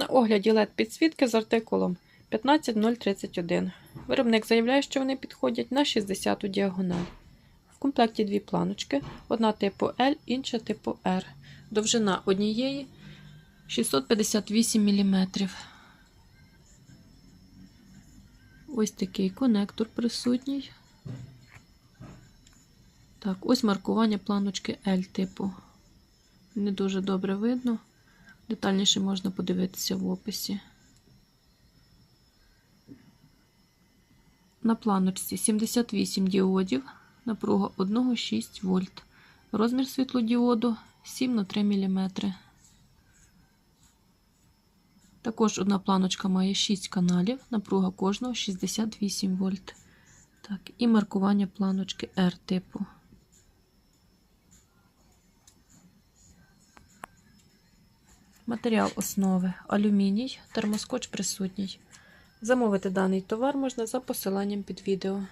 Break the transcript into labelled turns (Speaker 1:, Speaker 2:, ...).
Speaker 1: На огляді LED підсвітки з артикулом 15031. Виробник заявляє, що вони підходять на 60-ту діагональ. В комплекті дві планочки: одна типу L, інша типу R. Довжина однієї 658 мм. Ось такий конектор присутній. Так, ось маркування планочки L типу. Не дуже добре видно. Детальніше можна подивитися в описі. На планочці 78 діодів, напруга 1,6 вольт. Розмір світлодіоду 7 на 3 мм. Також одна планочка має 6 каналів, напруга кожного 68 вольт. Так, і маркування планочки R типу. Матеріал основи алюміній, термоскоч присутній. Замовити даний товар можна за посиланням під відео.